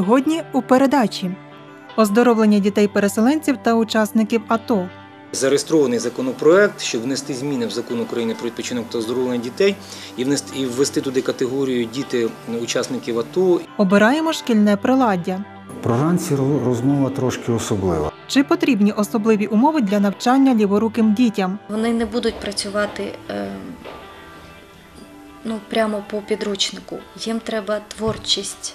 Сьогодні у передачі оздоровлення дітей-переселенців та учасників АТО. Зареєстрований законопроект, щоб внести зміни в закон України про відпочинок та оздоровлення дітей і внести і ввести туди категорію діти учасників АТО. Обираємо шкільне приладдя. Проранці ро- розмова трошки особлива. Чи потрібні особливі умови для навчання ліворуким дітям? Вони не будуть працювати е, ну, прямо по підручнику. Їм треба творчість.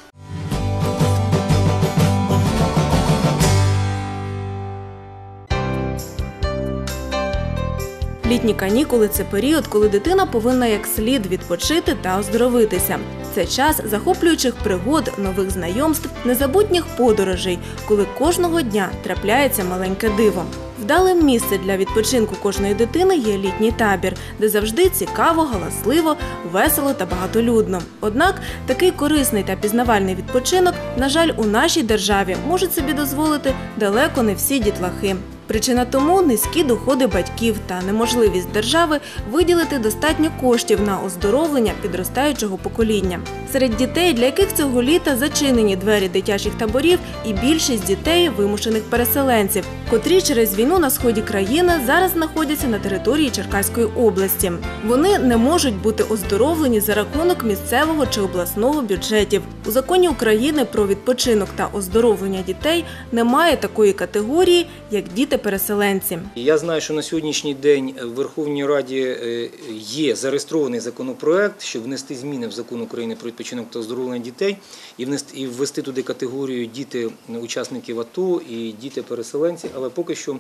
Літні канікули це період, коли дитина повинна як слід відпочити та оздоровитися. Це час захоплюючих пригод, нових знайомств, незабутніх подорожей, коли кожного дня трапляється маленьке диво. Вдалим місце для відпочинку кожної дитини є літній табір, де завжди цікаво, галасливо, весело та багатолюдно. Однак такий корисний та пізнавальний відпочинок, на жаль, у нашій державі можуть собі дозволити далеко не всі дітлахи. Причина тому низькі доходи батьків та неможливість держави виділити достатньо коштів на оздоровлення підростаючого покоління. Серед дітей, для яких цього літа зачинені двері дитячих таборів, і більшість дітей вимушених переселенців, котрі через війну на сході країни зараз знаходяться на території Черкаської області. Вони не можуть бути оздоровлені за рахунок місцевого чи обласного бюджетів. У законі України про відпочинок та оздоровлення дітей немає такої категорії, як діти-переселенці. Я знаю, що на сьогоднішній день в Верховній Раді е, є зареєстрований законопроект, щоб внести зміни в закон України про відпочинок та оздоровлення дітей і внести і ввести туди категорію діти учасників АТО і діти-переселенці, але поки що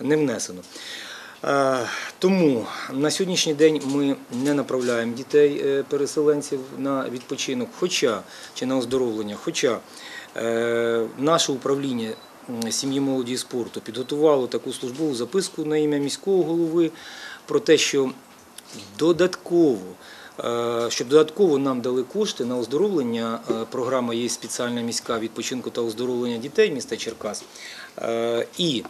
не внесено. Е, Тому на сьогоднішній день ми не направляємо дітей-переселенців на відпочинок, хоча чи на оздоровлення, хоча е, наше управління сім'ї молоді і спорту підготувало таку службову записку на ім'я міського голови про те, що додатково. е, Щоб додатково нам дали кошти на оздоровлення, е, програма є спеціальна міська відпочинку та оздоровлення дітей міста Черкас. Е, І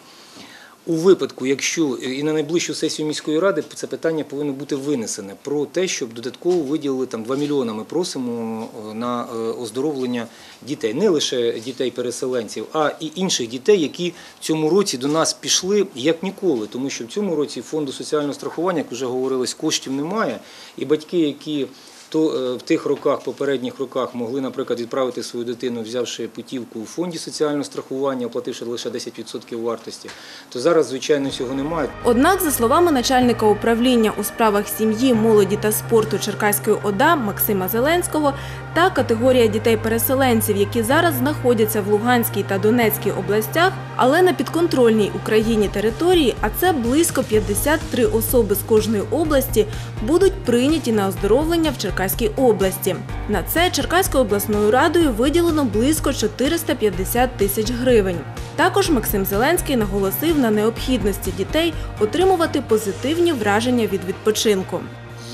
у випадку, якщо і на найближчу сесію міської ради це питання повинно бути винесене про те, щоб додатково виділили там 2 мільйони. Ми просимо е, на е, оздоровлення дітей, не лише дітей-переселенців, а і інших дітей, які в цьому році до нас пішли як ніколи, тому що в цьому році фонду соціального страхування, як вже говорилось, коштів немає, і батьки, які то е, в тих роках, попередніх роках, могли, наприклад, відправити свою дитину, взявши путівку у фонді соціального страхування, оплативши лише 10% вартості, то зараз, звичайно, цього немає. Однак, за словами начальника управління у справах сім'ї, молоді та спорту Черкаської ОДА Максима Зеленського, та категорія дітей-переселенців, які зараз знаходяться в Луганській та Донецькій областях, але на підконтрольній Україні території, а це близько 53 особи з кожної області, будуть прийняті на оздоровлення в Черкаській області. На це Черкаською обласною радою виділено близько 450 тисяч гривень. Також Максим Зеленський наголосив на необхідності дітей отримувати позитивні враження від відпочинку.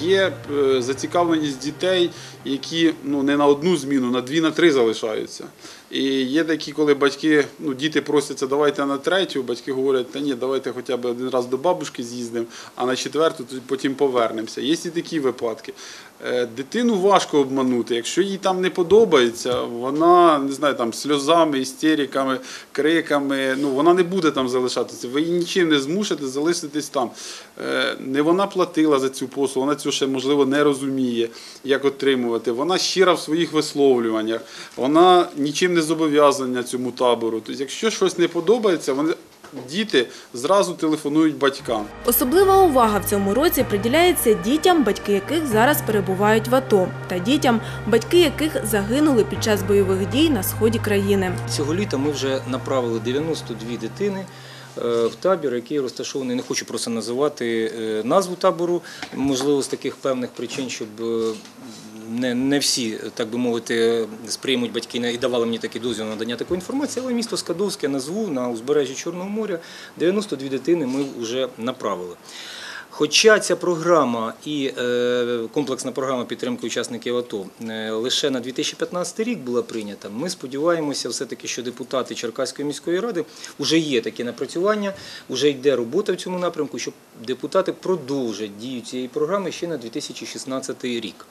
Є е, зацікавленість дітей, які ну не на одну зміну, на дві, на три залишаються. І є такі, коли батьки, ну діти просяться, давайте на третю. Батьки говорять, та ні, давайте хоча б один раз до бабушки з'їздимо, а на четверту потім повернемося. Є і такі випадки. Е, Дитину важко обманути. Якщо їй там не подобається, вона не знаю, там сльозами, істериками, криками, ну вона не буде там залишатися. Ви її нічим не змусите залишитись там. Е, Не вона платила за цю послугу, вона цього ще можливо не розуміє, як отримувати. Вона щира в своїх висловлюваннях, вона нічим не зобов'язана цьому табору. Тобто, якщо щось не подобається, вони діти зразу телефонують батькам. Особлива увага в цьому році приділяється дітям, батьки яких зараз перебувають в АТО, та дітям, батьки яких загинули під час бойових дій на сході країни. Цього літа ми вже направили 92 дитини. е, В табір, який розташований, не хочу просто називати е, назву табору, можливо, з таких певних причин, щоб е, не, не всі, так би мовити, сприймуть батьки і давали мені такий дозвіл на надання такої інформації, але місто Скадовське назву на узбережжі Чорного моря 92 дитини ми вже направили. Хоча ця програма і е, комплексна програма підтримки учасників АТО е, лише на 2015 рік була прийнята, ми сподіваємося все-таки, що депутати Черкаської міської ради вже є такі напрацювання, вже йде робота в цьому напрямку, що депутати продовжать дію цієї програми ще на 2016 рік.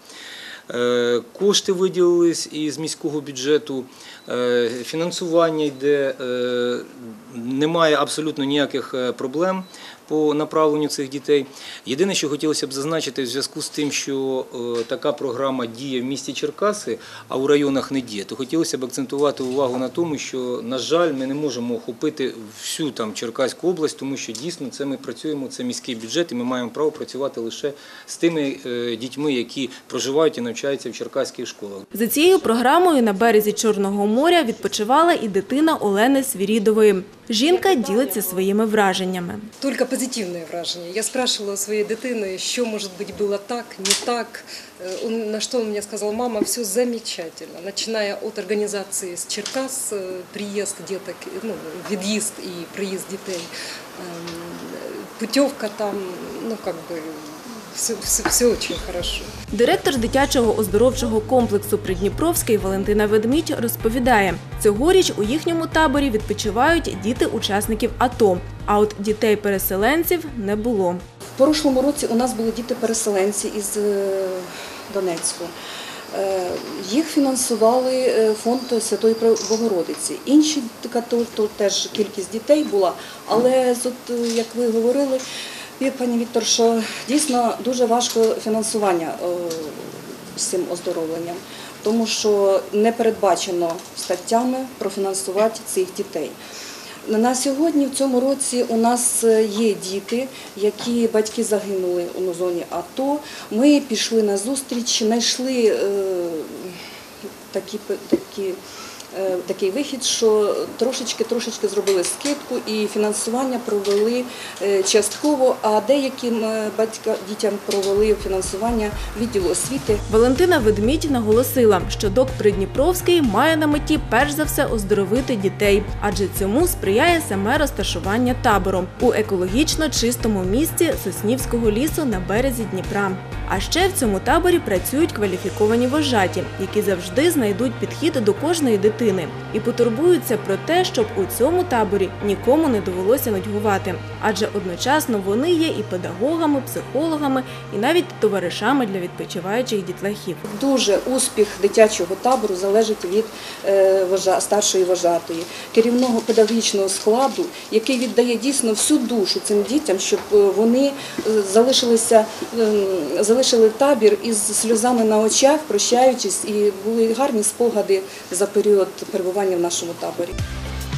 Е, Кошти виділились із міського бюджету, е, фінансування йде, е, немає абсолютно ніяких проблем по направленню цих дітей. Єдине, що хотілося б зазначити, в зв'язку з тим, що е, така програма діє в місті Черкаси, а у районах не діє, то хотілося б акцентувати увагу на тому, що, на жаль, ми не можемо охопити всю там Черкаську область, тому що дійсно це ми працюємо, це міський бюджет, і ми маємо право працювати лише з тими е, дітьми, які проживають і навчаються в черкаських школах. За цією програмою на березі Чорного моря відпочивала і дитина Олени Свірідової. Жінка ділиться своїми враженнями. Только позитивные враження. Я спрашивала у своей дитини, що, может быть, было так, не так. Э, Он, на что он мне сказал, мама, все замечательно. Начиная от организации с Черкас, э, приезд деток, ну, від'їзд і приїзд дітей, эм, путевка там, ну, как бы, все, все, все очень хорошо. Директор дитячого оздоровчого комплексу Придніпровський Валентина Ведмідь розповідає, цьогоріч у їхньому таборі відпочивають діти учасників АТО, а от дітей-переселенців не було. В прошлому році у нас були діти-переселенці із е, Донецьку. Е, Їх фінансували е, фонд Святої Богородиці. Інші теж кількість дітей була, але як ви говорили, пані Віктор, що дійсно дуже важко фінансування е, з цим оздоровленням, тому що не передбачено статтями профінансувати цих дітей. На сьогодні в цьому році у нас е, є діти, які батьки загинули у зоні АТО. Ми пішли на зустріч, знайшли е, такі, такі, такий вихід, що трошечки трошечки зробили скидку і фінансування провели е, частково, а деяким е, батькам дітям провели фінансування відділу освіти. Валентина Ведмідь наголосила, що док Придніпровський має на меті перш за все оздоровити дітей, адже цьому сприяє саме розташування табору у екологічно чистому місці Соснівського лісу на березі Дніпра. А ще в цьому таборі працюють кваліфіковані вожаті, які завжди знайдуть підхід до кожної дитини і потурбуються про те, щоб у цьому таборі нікому не довелося нудьгувати, адже одночасно вони є і педагогами, психологами, і навіть товаришами для відпочиваючих дітлахів. Дуже успіх дитячого табору залежить від е, старшої вожатої, керівного педагогічного складу, який віддає дійсно всю душу цим дітям, щоб е, вони е, залишилися, залишили табір із сльозами на очах, прощаючись, і були гарні спогади за період перебування в нашому таборі.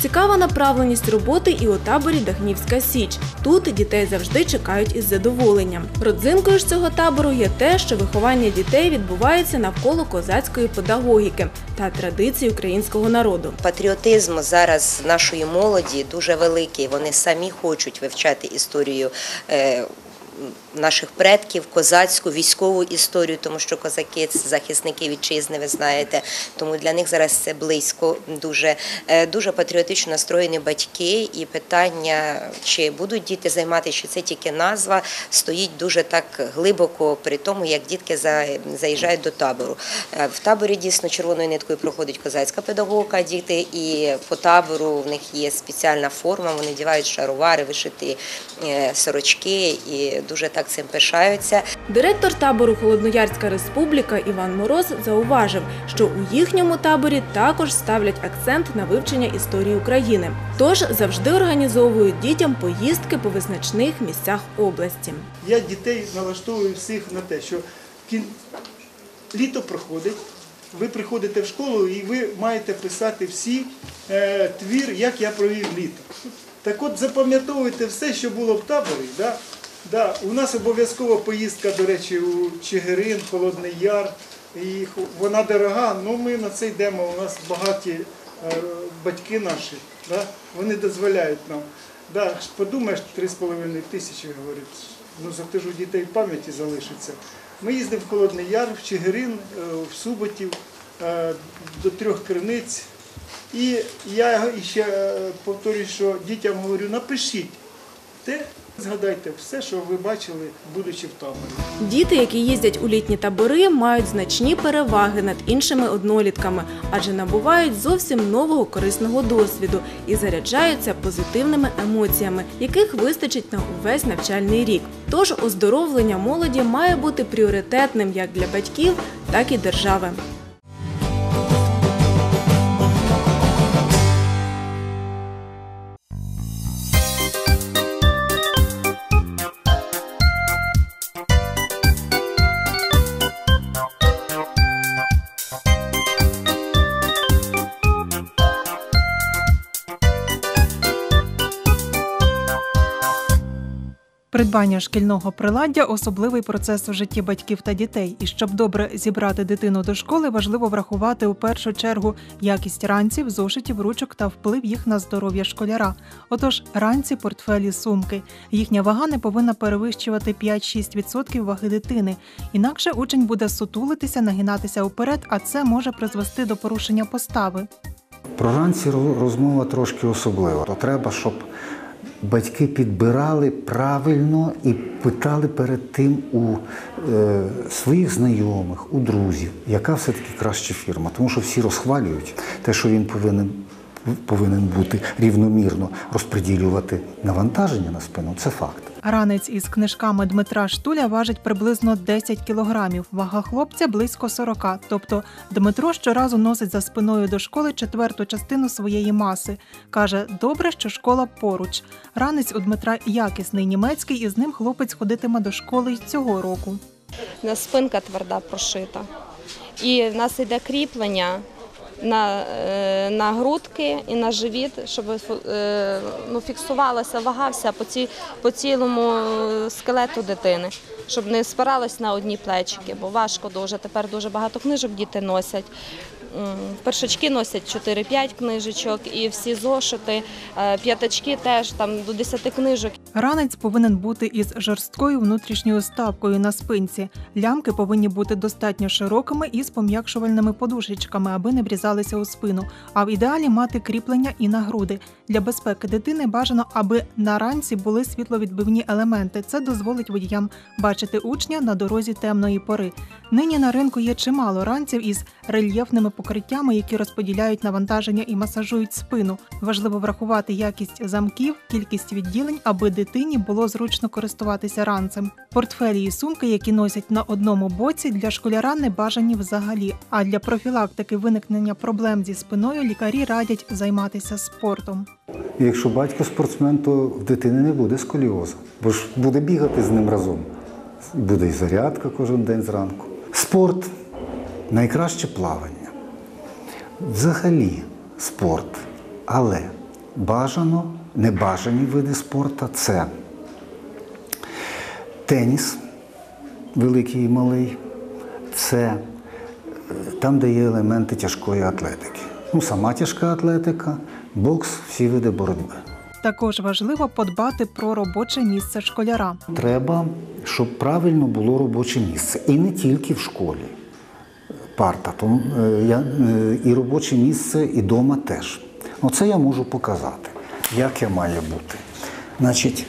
Цікава направленість роботи і у таборі Дахнівська Січ. Тут дітей завжди чекають із задоволенням. Родзинкою ж цього табору є те, що виховання дітей відбувається навколо козацької педагогіки та традицій українського народу. Патріотизм зараз нашої молоді дуже великий. Вони самі хочуть вивчати історію. Наших предків, козацьку військову історію, тому що козаки це захисники вітчизни, ви знаєте. Тому для них зараз це близько. Дуже Е, дуже патріотично настроєні батьки, і питання, чи будуть діти займатися, чи це тільки назва, стоїть дуже так глибоко при тому, як дітки заїжджають до табору. Е, В таборі дійсно червоною ниткою проходить козацька педагогіка, діти, і по табору в них є спеціальна форма, вони дівають шаровари, вишиті е, сорочки і дуже так цим пишаються. Директор табору Холодноярська Республіка Іван Мороз зауважив, що у їхньому таборі також ставлять акцент на вивчення історії України. Тож завжди організовують дітям поїздки по визначних місцях області. Я дітей налаштовую всіх на те, що кін... літо проходить, ви приходите в школу і ви маєте писати всі е, твір, як я провів літо. Так от запам'ятовуйте все, що було в таборі. Да? Да, у нас обов'язкова поїздка, до речі, у Чигирин, Холодний Яр. І вона дорога, ну ми на це йдемо. У нас багаті е, батьки наші, да? вони дозволяють нам. Да, подумаєш, 3,5 тисячі, говорить, ну за те ж у дітей пам'яті залишиться. Ми їздимо в Холодний Яр, в Чигирин, е, в Суботів, е, до трьох криниць. І я ще повторюю, що дітям говорю, напишіть те, згадайте все, що ви бачили, будучи в таборі. Діти, які їздять у літні табори, мають значні переваги над іншими однолітками, адже набувають зовсім нового корисного досвіду і заряджаються позитивними емоціями, яких вистачить на увесь навчальний рік. Тож оздоровлення молоді має бути пріоритетним як для батьків, так і держави. Придбання шкільного приладдя особливий процес у житті батьків та дітей. І щоб добре зібрати дитину до школи, важливо врахувати у першу чергу якість ранців, зошитів, ручок та вплив їх на здоров'я школяра. Отож, ранці, портфелі, сумки. Їхня вага не повинна перевищувати 5-6% ваги дитини. Інакше учень буде сутулитися, нагинатися уперед, а це може призвести до порушення постави. Про ранці ро- розмова трошки особлива. То треба, щоб батьки підбирали правильно і питали перед тим у е, своїх знайомих, у друзів, яка все-таки краща фірма. Тому що всі розхвалюють те, що він повинен, повинен бути рівномірно розподілювати навантаження на спину. Це факт. Ранець із книжками Дмитра Штуля важить приблизно 10 кілограмів. Вага хлопця близько 40. Тобто Дмитро щоразу носить за спиною до школи четверту частину своєї маси. Каже, добре, що школа поруч. Ранець у Дмитра якісний німецький, і з ним хлопець ходитиме до школи й цього року. У нас спинка тверда прошита. І в нас йде кріплення на, е, на грудки і на живіт, щоб е, ну, фіксувалася вага вся по, ці, по цілому скелету дитини, щоб не спиралась на одні плечики, бо важко дуже. Тепер дуже багато книжок діти носять. Першачки носять 4-5 книжечок і всі зошити, е, п'ятачки теж там до 10 книжок. Ранець повинен бути із жорсткою внутрішньою ставкою на спинці. Лямки повинні бути достатньо широкими і з пом'якшувальними подушечками, аби не врізалися у спину. А в ідеалі мати кріплення і на груди. Для безпеки дитини бажано, аби на ранці були світловідбивні елементи. Це дозволить водіям бачити учня на дорозі темної пори. Нині на ринку є чимало ранців із рельєфними покриттями, які розподіляють навантаження і масажують спину. Важливо врахувати якість замків, кількість відділень, аби дитині було зручно користуватися ранцем. Портфелі і сумки, які носять на одному боці, для школяра не бажані взагалі. А для профілактики виникнення проблем зі спиною лікарі радять займатися спортом. Якщо батько спортсмен, то в дитини не буде сколіозу, бо ж буде бігати з ним разом. Буде і зарядка кожен день зранку. Спорт найкраще плавання. Взагалі спорт. Але бажано, небажані види спорту це теніс, великий і малий, це е, там, де є елементи тяжкої атлетики. Ну, сама тяжка атлетика, бокс, всі види боротьби. Також важливо подбати про робоче місце школяра. Треба, щоб правильно було робоче місце. І не тільки в школі. Парта, тому, е, я, е, і робоче місце, і вдома теж. Оце я можу показати, як я має бути. Значить,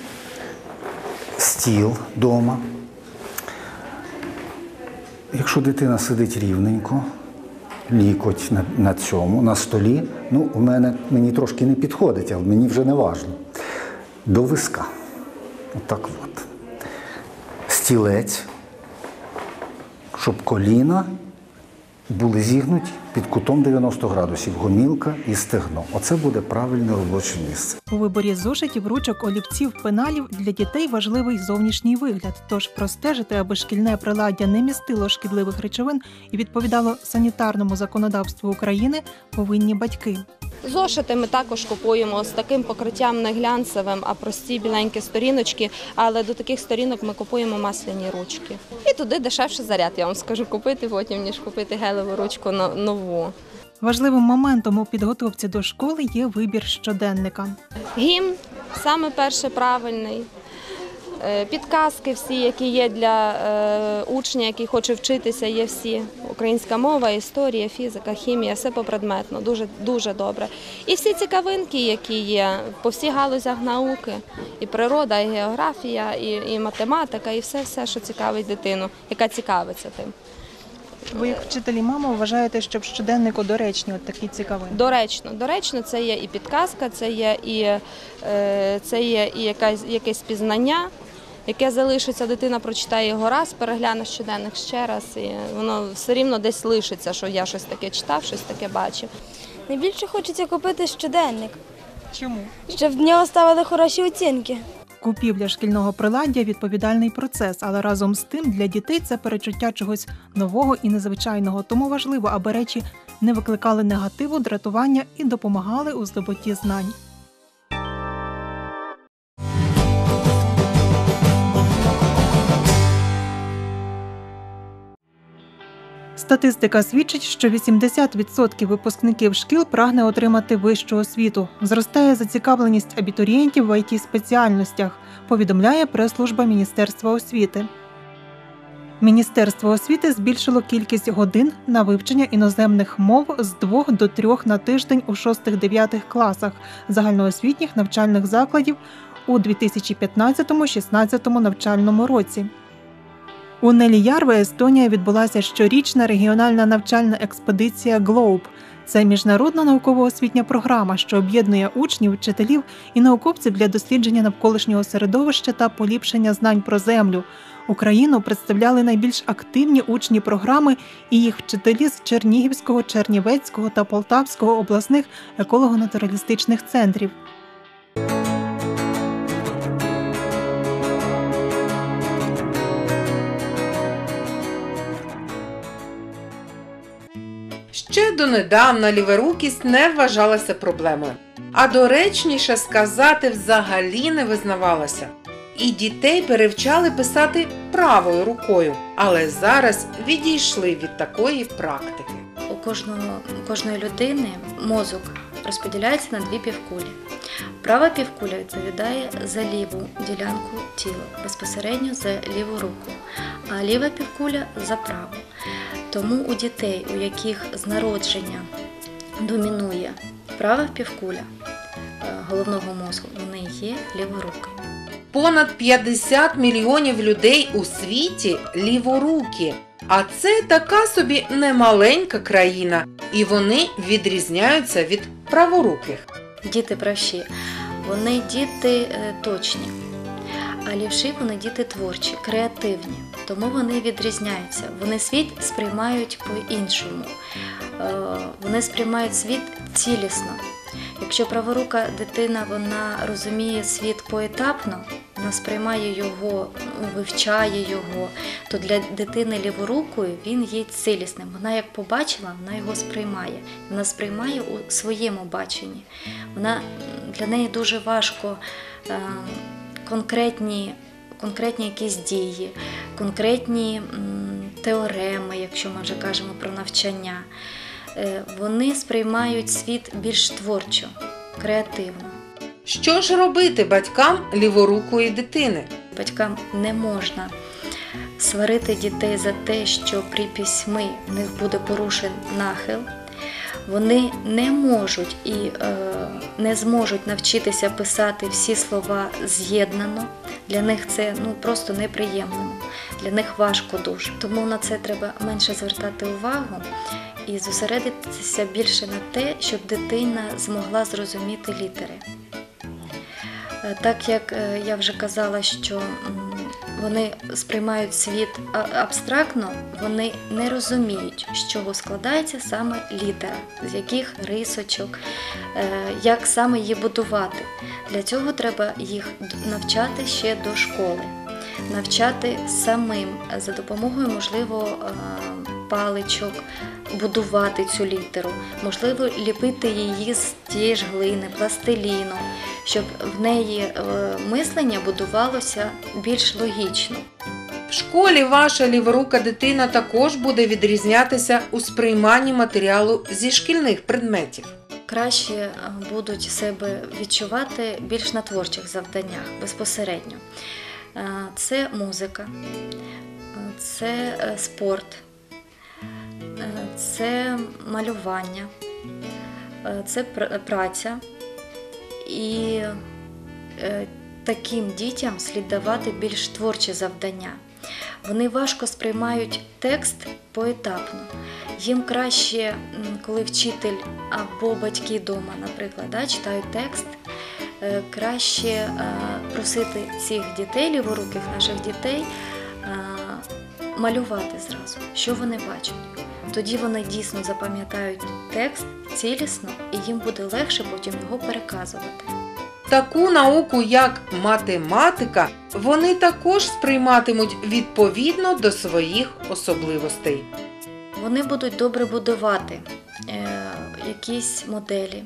стіл вдома. Якщо дитина сидить рівненько, лікоть на, на цьому, на столі, ну, у мене мені трошки не підходить, але мені вже не важливо. До виска. Отак от. Стілець, щоб коліна були зігнуті під кутом 90 градусів, гомілка і стегно. Оце буде правильне робоче місце. У виборі зошитів, ручок, олівців, пеналів для дітей важливий зовнішній вигляд. Тож простежити, аби шкільне приладдя не містило шкідливих речовин і відповідало санітарному законодавству України, повинні батьки. Зошити ми також купуємо з таким покриттям не глянцевим, а прості біленькі сторіночки. Але до таких сторінок ми купуємо масляні ручки. І туди дешевше заряд, я вам скажу, купити потім, ніж купити гелеву ручку но- нову. Важливим моментом у підготовці до школи є вибір щоденника. Гімн саме перший правильний. Е, Підказки всі, які є для е, учня, який хоче вчитися, є всі. Українська мова, історія, фізика, хімія, все попредметно, дуже, дуже добре. І всі цікавинки, які є по всіх галузях науки, і природа, і географія, і, і математика, і все, все, що цікавить дитину, яка цікавиться тим. Ви як вчителі мама вважаєте, що в щоденнику доречні от такі цікавинки? Доречно, доречно, це є і підказка, це є і, е, це є і якась, якесь пізнання, яке залишиться, дитина прочитає його раз, перегляне щоденник ще раз, і воно все рівно десь лишиться, що я щось таке читав, щось таке бачив. Найбільше хочеться купити щоденник, Чому? щоб в нього ставили хороші оцінки. Купівля шкільного приладдя відповідальний процес, але разом з тим для дітей це перечуття чогось нового і незвичайного. Тому важливо, аби речі не викликали негативу, дратування і допомагали у здобутті знань. Статистика свідчить, що 80% випускників шкіл прагне отримати вищу освіту. Зростає зацікавленість абітурієнтів в it спеціальностях, повідомляє прес-служба Міністерства освіти. Міністерство освіти збільшило кількість годин на вивчення іноземних мов з 2 до 3 на тиждень у 6-9 класах загальноосвітніх навчальних закладів у 2015-16 навчальному році. У Неліярве, Естонія, відбулася щорічна регіональна навчальна експедиція GLOBE. Це міжнародна науково-освітня програма, що об'єднує учнів, вчителів і науковців для дослідження навколишнього середовища та поліпшення знань про землю. Україну представляли найбільш активні учні програми і їх вчителі з Чернігівського, Чернівецького та Полтавського обласних еколого-натуралістичних центрів. Ще донедавна ліворукість не вважалася проблемою, а доречніше сказати взагалі не визнавалася. І дітей перевчали писати правою рукою, але зараз відійшли від такої практики. У кожного, кожної людини мозок розподіляється на дві півкулі. Права півкуля відповідає за ліву ділянку тіла, безпосередньо за ліву руку, а ліва півкуля за праву. Тому у дітей, у яких з народження домінує права півкуля е, головного мозку, вони є ліворукими. Понад 50 мільйонів людей у світі ліворукі. А це така собі немаленька країна, і вони відрізняються від праворуких. Діти правші, вони діти е, точні, а лівші вони діти творчі, креативні. Тому вони відрізняються. Вони світ сприймають по-іншому. Е, Вони сприймають світ цілісно. Якщо праворука дитина вона розуміє світ поетапно, вона сприймає його, вивчає його, то для дитини ліворукою він є цілісним. Вона як побачила, вона його сприймає. Вона сприймає у своєму баченні. Вона для неї дуже важко е, конкретні, конкретні якісь дії, конкретні теореми, якщо ми вже кажемо про навчання. Е, Вони сприймають світ більш творчо, креативно. Що ж робити батькам ліворукої дитини? Батькам не можна сварити дітей за те, що при письмі в них буде порушен нахил. Вони не можуть і е, не зможуть навчитися писати всі слова з'єднано. Для них це ну просто неприємно. Для них важко дуже. Тому на це треба менше звертати увагу і зосередитися більше на те, щоб дитина змогла зрозуміти літери. Е, Так як е, я вже казала, що вони сприймають світ абстрактно, вони не розуміють, з чого складається саме літера, з яких рисочок, е, як саме її будувати. Для цього треба їх навчати ще до школи, навчати самим за допомогою, можливо, паличок, будувати цю літеру, можливо, ліпити її з тієї ж глини, пластиліну, щоб в неї е, мислення будувалося більш логічно. В школі ваша ліворука дитина також буде відрізнятися у сприйманні матеріалу зі шкільних предметів. краще е, будуть себе відчувати більш на творчих завданнях безпосередньо. Е, Це музика, це спорт, це малювання, е, це праця. І е, таким дітям слід давати більш творчі завдання. Вони важко сприймають текст поетапно. Їм краще, коли вчитель або батьки вдома, наприклад, да, читають текст, е, краще е, просити цих дітей, ліворуких наших дітей, е, малювати зразу, що вони бачать. Тоді вони дійсно запам'ятають текст цілісно, і їм буде легше потім його переказувати. Таку науку, як математика, вони також сприйматимуть відповідно до своїх особливостей. Вони будуть добре будувати е, якісь моделі.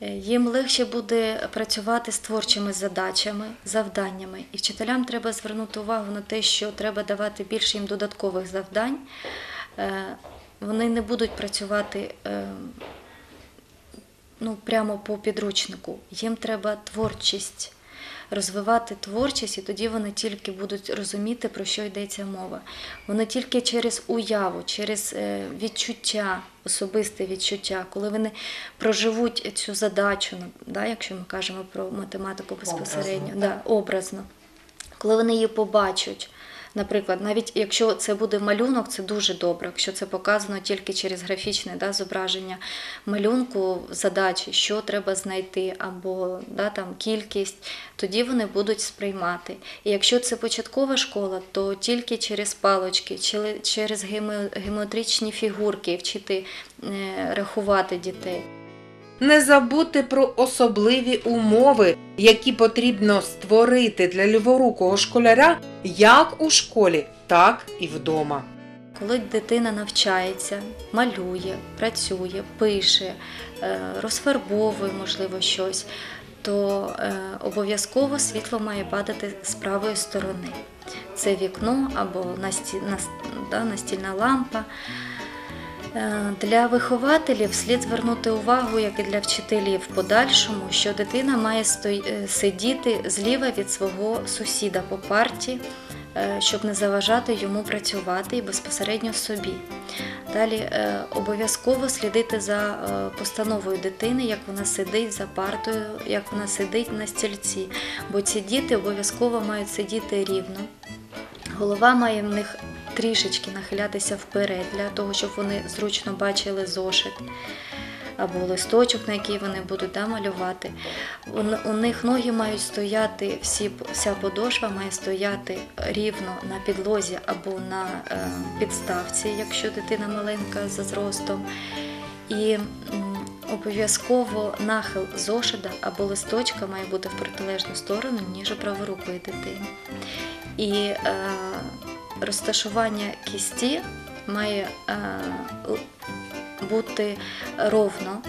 Е, Їм легше буде працювати з творчими задачами, завданнями. І вчителям треба звернути увагу на те, що треба давати більше їм додаткових завдань. Е, Вони не будуть працювати е, ну, прямо по підручнику. Їм треба творчість, розвивати творчість, і тоді вони тільки будуть розуміти, про що йдеться мова. Вони тільки через уяву, через е, відчуття, особисте відчуття, коли вони проживуть цю задачу, да, якщо ми кажемо про математику безпосередньо, Образно, да, образно, коли вони її побачать. Наприклад, навіть якщо це буде малюнок, це дуже добре. Якщо це показано тільки через графічне да, зображення малюнку, задачі, що треба знайти, або да, там, кількість, тоді вони будуть сприймати. І якщо це початкова школа, то тільки через палочки, через геометричні фігурки вчити е, рахувати дітей. Не забудьте про особливі умови, які потрібно створити для ліворукого школяра як у школі, так і вдома. Коли дитина навчається, малює, працює, пише, е, розфарбовує, можливо, щось, то е, обов'язково світло має падати з правої сторони. Це вікно або насті- нас- настільна лампа. Е, Для вихователів слід звернути увагу, як і для вчителів в подальшому, що дитина має е, сидіти зліва від свого сусіда по парті, е, щоб не заважати йому працювати і безпосередньо собі. Далі обов'язково слідити за постановою дитини, як вона сидить за партою, як вона сидить на стільці. Бо ці діти обов'язково мають сидіти рівно. Голова має в них трішечки нахилятися вперед для того, щоб вони зручно бачили зошит або листочок, на який вони будуть да, малювати. У, них ноги мають стояти, всі, вся подошва має стояти рівно на підлозі або на е, підставці, якщо дитина маленька за зростом. І обов'язково нахил зошита або листочка має бути в протилежну сторону, ніж праворукої дитини. І е, розташування кісті має е, бути ровно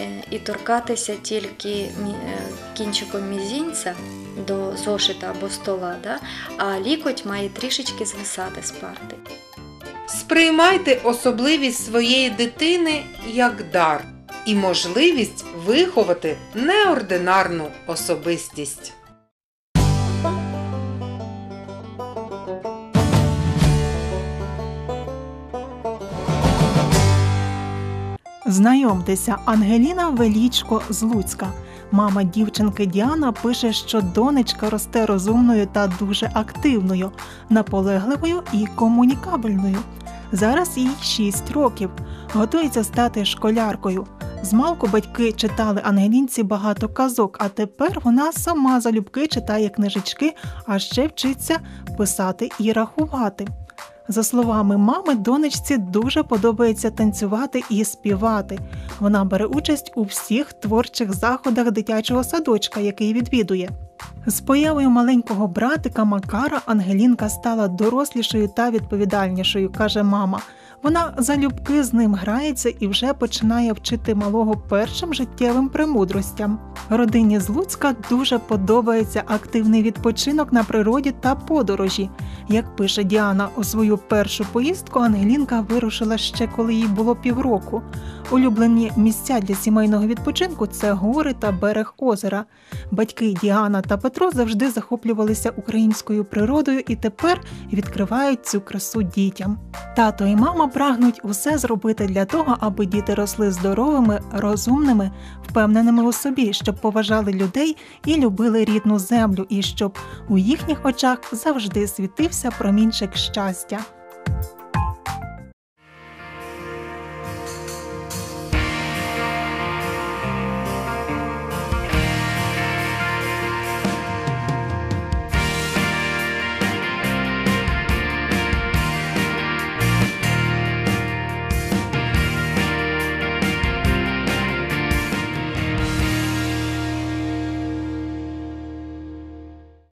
е, і торкатися тільки е, кінчиком мізінця до зошита або стола, а лікоть має трішечки звисати з парти. Сприймайте особливість своєї дитини як дар і можливість виховати неординарну особистість. Знайомтеся, Ангеліна Велічко з Луцька. Мама дівчинки Діана пише, що донечка росте розумною та дуже активною, наполегливою і комунікабельною. Зараз їй 6 років, готується стати школяркою. Змалку батьки читали Ангелінці багато казок, а тепер вона сама залюбки читає книжечки, а ще вчиться писати і рахувати. За словами мами, донечці дуже подобається танцювати і співати. Вона бере участь у всіх творчих заходах дитячого садочка, який відвідує. З появою маленького братика Макара Ангелінка стала дорослішою та відповідальнішою, каже мама. Вона залюбки з ним грається і вже починає вчити малого першим життєвим премудростям. Родині з Луцька дуже подобається активний відпочинок на природі та подорожі. Як пише Діана, у свою першу поїздку Ангелінка вирушила ще коли їй було півроку. Улюблені місця для сімейного відпочинку це гори та берег озера. Батьки Діана та Петро завжди захоплювалися українською природою і тепер відкривають цю красу дітям. Тато і мама прагнуть усе зробити для того, аби діти росли здоровими, розумними, впевненими у собі, щоб поважали людей і любили рідну землю, і щоб у їхніх очах завжди світився промінчик щастя.